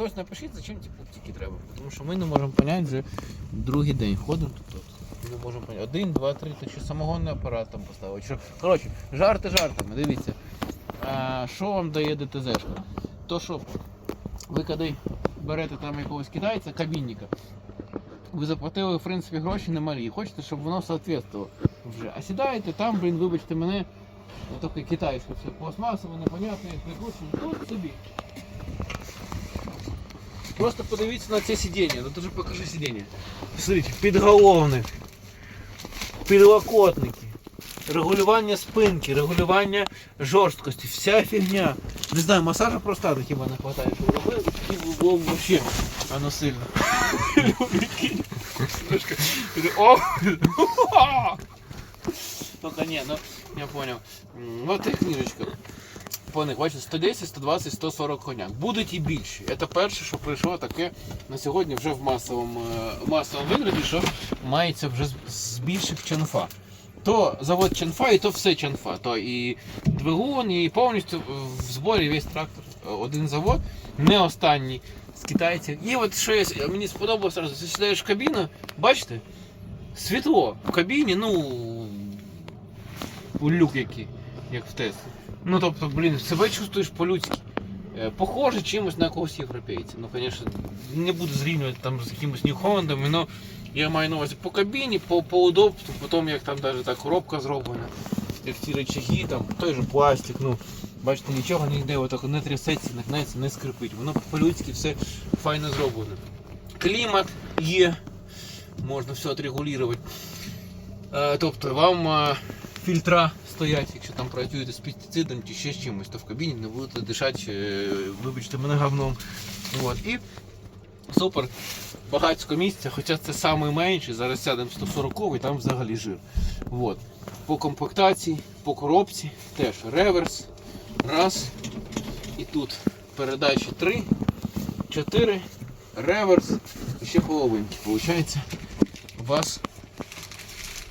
хтось напишіть, зачем ці пуктики треба. Тому що ми не можемо поняти вже другий день ходимо тут. Не можемо поняти. Один, два, три, то ще самогонний апарат там поставити. Що... Коротше, жарти жартами, дивіться. А, що вам дає ДТЗшка? То що ви коли берете там якогось китайця, кабінника, ви заплатили, в принципі, гроші немалі, хочете, щоб воно соответствувало вже. А сідаєте там, блін, вибачте мене, таке китайське все пластмасове, непонятне, прикручено, тут собі. Просто подивіться на це сидіння, ну дуже покажи сидіння. Смотрите, підголовник, підлокотники, регулювання спинки, регулювання жорсткості, вся фігня. Не знаю, масажа простати хіба не вистачає, щоб робили, таким углом вообще, воно сильно. Только не, ну, я понял. Вот і книжечка. По бачите, 110, 120, 140 коняк. Будуть і більші. Це перше, що прийшло таке на сьогодні вже в масовому, е, масовому вигляді, що мається вже з- збільшив чанфа. То завод чанфа, і то все чанфа. То і двигун, і повністю в зборі весь трактор. Е, Один завод, не останній з китайців. І от що я, мені сподобалося, зараз, ти сідаєш в кабіну, бачите? Світло в кабіні, ну. Люк який, як в Теслі. Ну тобто, блін, себе чувствуєш по-людськи. Е, Похоже чимось на якогось європейця. Ну, звісно, не буду зрівнювати там з якимось Нью-Холландом, але я маю на увазі по кабіні, по, по удобству, по тому, як там навіть та коробка зроблена, як ці речаги, там, той же пластик, ну, бачите, нічого ніде отак не трясеться, не гнеться, не скрипить. Воно по-людськи все файно зроблено. Клімат є, можна все отрегулювати. Е, Тобто вам е, фільтра стоять, якщо там працюєте з пестицидом чи ще з чимось, то в кабіні не будете дишати, е, вибачте мене говном. От. І супер, багатько місця, хоча це найменший, зараз сядемо 140 там взагалі жир. От. По комплектації, по коробці теж реверс. Раз. І тут передачі 3, 4, реверс і ще половинки. Получається, у вас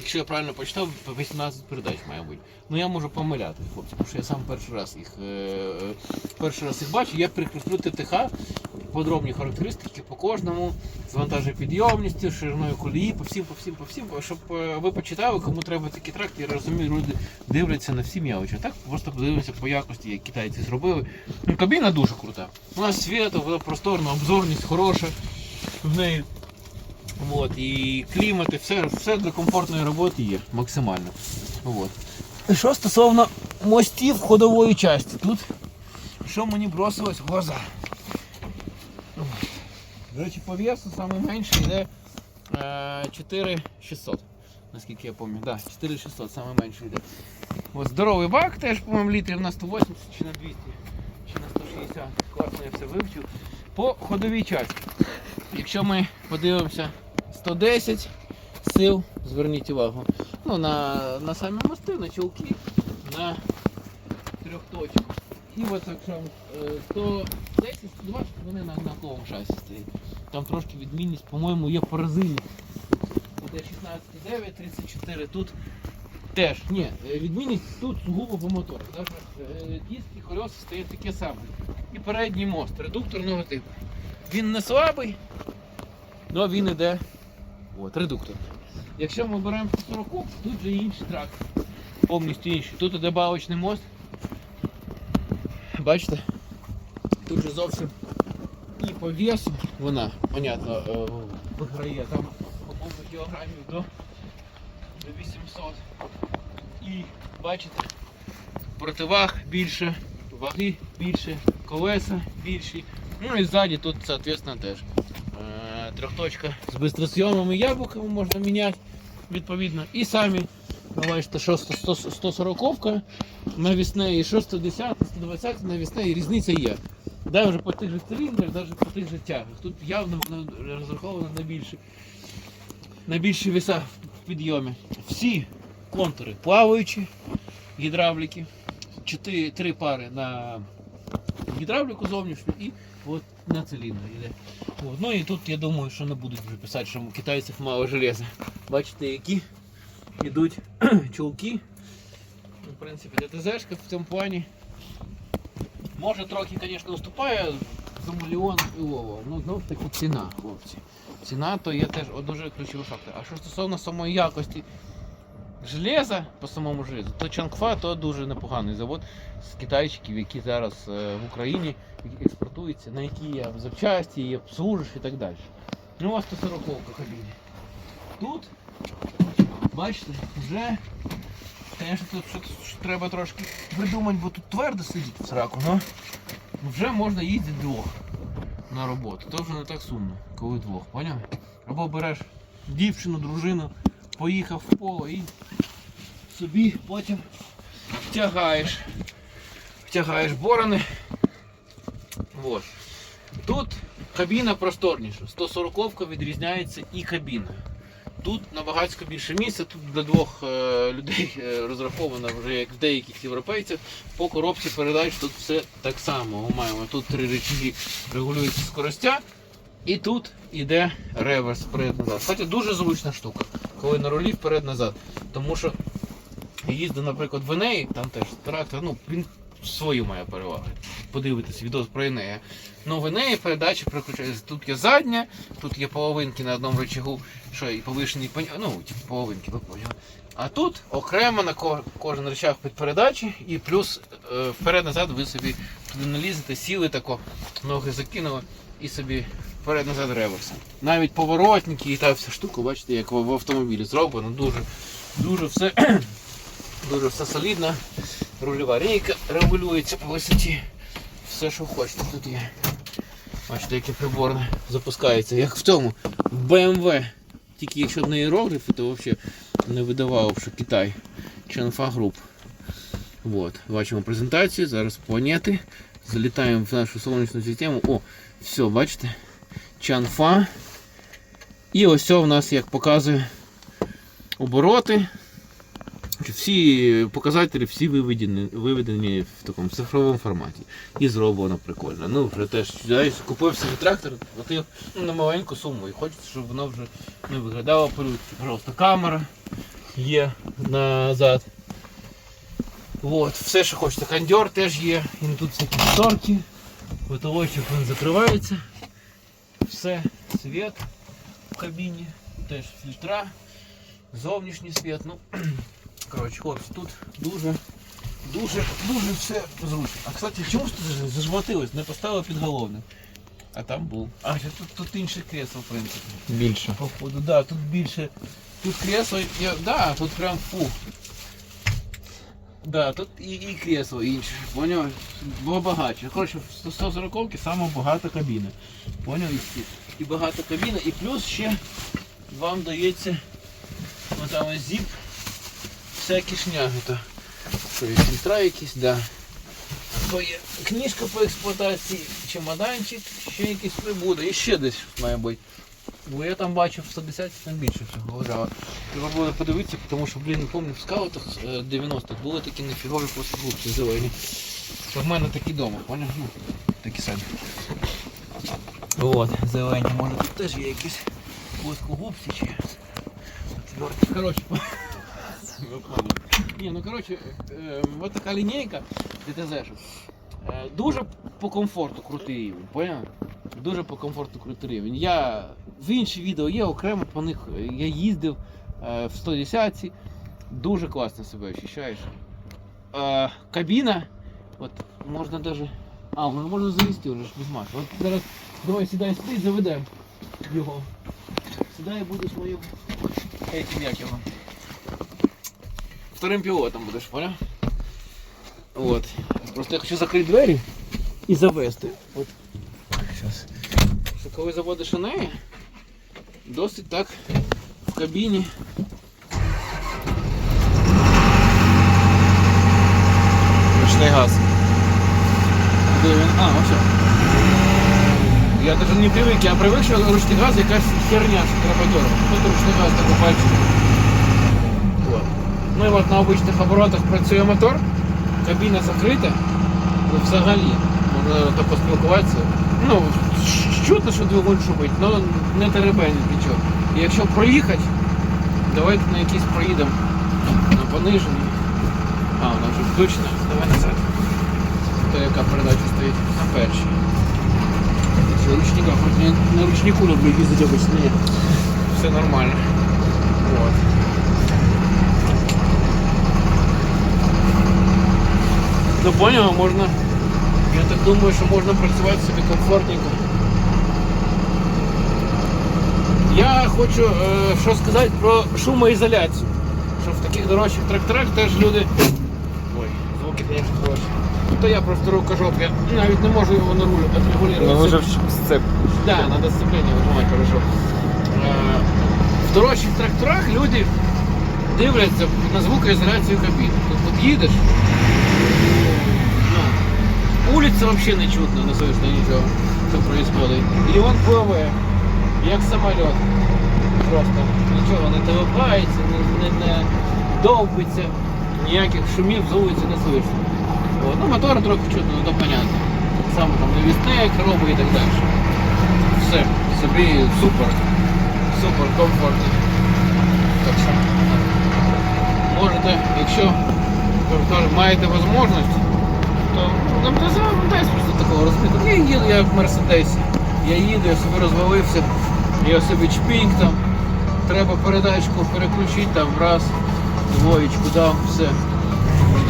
Якщо я правильно почитав, 18 передач має бути. Ну я можу помиляти, хлопці, тому що я сам перший раз їх е, е, перший раз їх бачу. Я прикріплю ТТХ, подробні характеристики по кожному, з вантажопідйомністю, шириною колії, по всім, по всім, по всім, щоб е, ви почитали, кому треба такий тракт, я розумію, люди дивляться на всі м'явичі. Так просто подивимося по якості, як китайці зробили. Ну, кабіна дуже крута. У нас світло, вона просторна, обзорність хороша в неї. От, і клімат, і все, все для комфортної роботи є максимально. От. Що стосовно мостів ходової частини, тут що мені бросилось в глаза. До речі, по весу найменший йде е, 4600, наскільки я пам'ятаю. Да, 4600 найменший йде. От, здоровий бак теж, по-моєму, літрів на 180 чи на 200, чи на 160. Класно я все вивчив. По ходовій часті. Якщо ми подивимося 110 сил, зверніть увагу. Ну, на, на самі мости, на чулки, на трьох точок. І от якщо е, 110, 120, вони на однаковому шасі стоять. Там трошки відмінність, по-моєму, є по резині. Буде 16,9, 34 тут. Теж, ні, е, відмінність тут сугубо по мотору. Е, диски, колеса стоять таке саме. І передній мост редукторного типу. Він не слабий, але він іде от, редуктор. Якщо ми беремо 40, тут вже інший трак. Повністю інший. Тут іде балочний мост. Бачите? Тут же зовсім і по весу вона, понятно, е, виграє там, по-моєму, кілограмів до, до 800. І бачите, противаг більше, ваги більше, колеса більші. Ну і ззаді тут, соответственно, теж. Трьохточка з бистросйомими яблуками можна міняти відповідно. І самі, бачите, що 100 140 навісне і що 110, 120 навісне, і різниця є. Да, вже по тих же циліндрах, навіть по тих же тягах. Тут явно воно розраховано на більше. На більші веса в підйомі. Всі контури плаваючі, гідравліки, чотири, три пари на гідравліку зовнішню і от на циліндр йде. От. Ну і тут я думаю, що не будуть вже писати, що у китайців мало железа. Бачите, які йдуть чулки. Ну, В принципі, ДТЗшка в цьому плані. Може трохи, звісно, уступає хамелеон і Вова. Ну, знов таки ціна, хлопці. Ціна то є теж дуже ключовий фактор. А що стосовно самої якості железа по самому железу, то Чангфа то дуже непоганий завод з китайчиків, які зараз е, в Україні експортуються, на які є запчасті, є обслужиш і так далі. Ну, у вас 140 кабіні. Тут, бачите, вже, звісно, тут щось треба трошки придумати, бо тут твердо сидіти сраку, ну вже можна їздити двох на роботу. То вже не так сумно, коли двох, поняв? Або береш дівчину, дружину, поїхав в поле і собі потім втягаєш. Втягаєш борони. Вот. Тут кабіна просторніша. 140 відрізняється і кабіна. Тут набагато більше місця, тут для двох е, людей е, розраховано вже як в деяких європейців. По коробці передач тут все так само. Ми маємо тут три речі регулюється скоростя. І тут іде реверс вперед-назад. Кстати, дуже зручна штука, коли на рулі вперед-назад. Тому що їздив, наприклад, в Енеї, там теж трактор, ну, він свою має перевагу. Подивитись відео про Енея. Ну, в Енеї передачі переключаються. Тут є задня, тут є половинки на одному рычагу, що і повишений пень- ну, типу половинки, ви поняли. А тут окремо на кожен рычаг під передачі і плюс е, вперед-назад ви собі туди налізете, сіли тако, ноги закинули і собі вперед-назад реверс. Навіть поворотники і та вся штука, бачите, як в автомобілі зроблено, дуже, дуже все, дуже все солідно. Рульова рейка регулюється по висоті. Все, що хочете, тут є. Бачите, яке приборне запускається, як в тому, в BMW. Тільки якщо не іерогліфи, то взагалі не видавав, що Китай. Чанфа груп. Вот. Бачимо презентацію, зараз планети. Залітаємо в нашу сонячну систему. О, все, бачите? Чанфа. І ось це в нас, як показує, обороти. Всі показателі всі виведені, виведені в такому цифровому форматі. І зроблено прикольно. Ну, вже теж знаєш, купив собі трактор, платив ну, на маленьку суму і хочеться, щоб воно вже не виглядало по-людськи. Просто камера є назад. От, все, що хочете. Кондьор теж є. Тут всякі шторки, потолочок він закривається. Все, світ в кабіні, теж фільтра, зовнішній світ. Ну, коротше, хлопці, тут дуже, дуже, дуже все зручно. А кстати, чому ж тут зажмотилось? Не поставили підголовник. А там був. А, тут, тут інше кресло, в принципі. Більше. Походу, да, тут більше. Тут кресло, я, да, тут прям фу. Да, тут і, і кресло інше, поняв? Було багатше. Коротше, в 140 саме багата кабіна. Поняв? І, і багата кабіна, і плюс ще вам дається отам зіп, всякі шняги. То, фільтра якісь, да. То є книжка по експлуатації, чемоданчик, ще якісь прибуди, і ще десь має бути. Бо я там бачив 110 там більше всього лежало. Треба було подивитися, тому що, блін, не пам'ятаю, в скаутах е, 90-х були такі нефігові плоскогубці зелені. В мене такі вдома, поняв? Ну, такі самі. От, зелені, може тут теж є якісь плоскогубці чи. отвертки. Коротше. Ні, ну коротше, е, от така лінійка ДТЗ. Е, дуже по комфорту крутий рівень, поняв? Дуже по комфорту крутий рівень. Я в інші відео є окремо по них. Я їздив е, в 110 дуже класно себе ощущаєш. Е, кабіна, от можна даже. А, можна завести вже ж без мат. От зараз давай сідай сюди, заведемо його. Сідай будеш моїм этим як його. Вторым пілотом будеш, понял? Вот. Просто я хочу закрити двері і завести. От. Сейчас. Що коли заводиш неї, досить так в кабіні. Ручний газ. Де він? А, ось. Я даже не привик, я привик, що ручний газ якась херня, треба дергати. Тут ручний газ такой пальчик. Вот. Ну і от на обичних оборотах працює мотор, кабіна закрита, ну, взагалі можна так поспілкуватися. Ну, щ- чутно, що двигун шумить, але не теребенить нічого. І якщо проїхати, давайте на якийсь проїдемо на пониженій. А, вона вже включена, давай назад. То яка передача стоїть на першій. в ручниках. От я на ручнику люблю їздити обично. Ні, все нормально. Вот. Ну понял, можна. Я так думаю, що можна працювати собі комфортненько. Я хочу е, що сказати про шумоізоляцію. Що в таких дорожчих тракторах теж люди. Ой, звуки, звісно, хороші. То я просто рукожоп, я навіть не можу його на руль отрегулювати. Ну, вже в сцеп. Да, надо сцепление выжимать хорошо. Е, В дорожчих тракторах люди дивляться на звукоізоляцію кабін. Тут от їдеш, вулиця взагалі не чутно, не слышно нічого, що происходит. І он пливе, як самоліт. Просто нічого не телепається, не, не, не довбиться, ніяких шумів з вулиці не слышно. От. Ну, мотор трохи чутно, ну то понятно. Так само там навісне, коробы і так далі. Все, собі супер. Супер комфортно. Так що можете, якщо як кажуть, маєте можливість, то не завантажь просто такого розбиту. Я їду, я в Мерседесі. Я їду, я собі розвалився, я собі чпінг там. Треба передачку переключити там раз, двоєчку дав, все.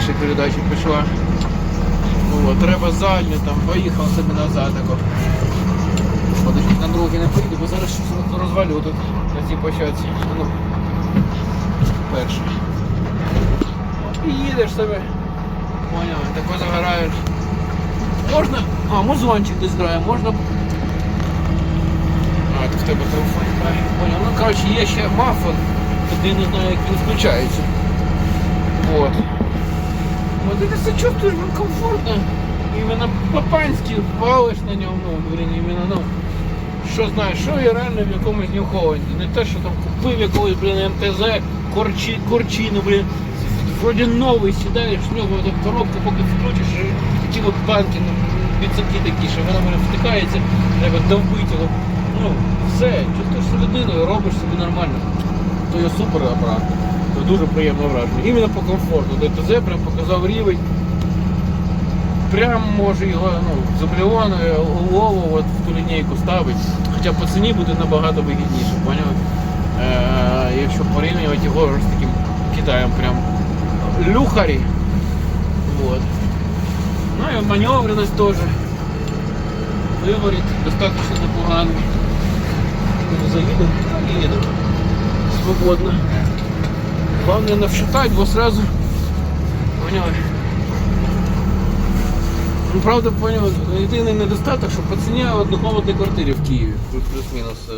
Ще передача пішла. О, треба задню, там поїхав собі назад. Тако. На другий не поїду, бо зараз щось розвалю тут на цій площадці. Ну, перше. І їдеш собі. Поняв, тако загораєш. Можна. А, музончик десь грає, можна. А, тут в тебе телефон. грає. Поняв. Ну, коротше, є ще мафон, тоді не знаю, як він включається. Вот. Вот это ты чувствуешь ну, комфортно. Именно по-панськи валиш на ньому, ну, блін, іменно, ну. Що знаєш, що я реально в якомусь Нью-Холланді. Не те, що там купив якогось, блін, МТЗ, корчі, корчину, блін. Вроді новий, сідаєш в нього, коробку поки включиш, от банки, ну, біцаки такі, що вона мене втикається, треба довбити. Ну, все, чувствуєш серединою, робиш собі нормально. То є супер апарат. Це дуже приємне враження. Іменно по комфорту. ДТЗ прям показав рівень. Прям може його ну, з обліони голову от в ту лінійку ставить. Хоча по ціні буде набагато вигідніше, поняв? Е, якщо порівнювати його з таким Китаєм прям люхарі. Вот. І маневреність теж. Виворіт достатньо непоганий. Заїдемо, так їдемо. Свободно. Главное не вшатать, бо сразу поняли. Ну, правда, понял, єдиний недостаток, що по ціні однокомнатної квартири в Києві, плюс-мінус, е,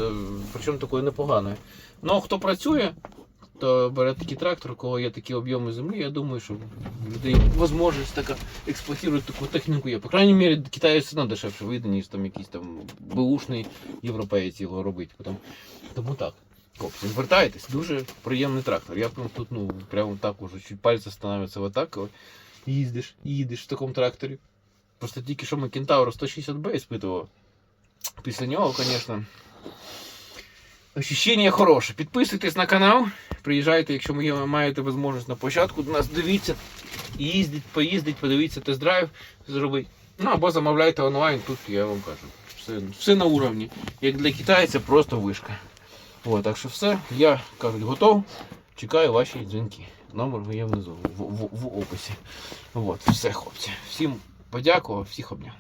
причому такої непоганої. Ну, хто працює, хто бере такий трактор, у кого є такі об'єми землі, я думаю, що в людей можливість така експлуатувати таку техніку є. По крайній мірі, Китаю одно дешевше вийде, ніж там якийсь там беушний європеєць його робить. Тому, тому так. Хлопці, звертайтесь, дуже приємний трактор. Я прям тут, ну, прямо так уже чуть пальці становляться отак, коли їздиш, їдеш в такому тракторі. Просто тільки що ми Кентавр 160B іспитував. Після нього, звісно. Ощущення хороше. Підписуйтесь на канал, приїжджайте, якщо ви маєте можливість на площадку до нас, дивіться, їздіть, поїздіть, подивіться тест-драйв зробити. Ну або замовляйте онлайн, тут я вам кажу. Все, все на уровні. Як для китайця, просто вишка. От, так що все, я кажуть, готов. Чекаю ваші дзвінки. Номер є внизу в, в, в описі. От, все, хлопці. Всім подякував, всіх обняв.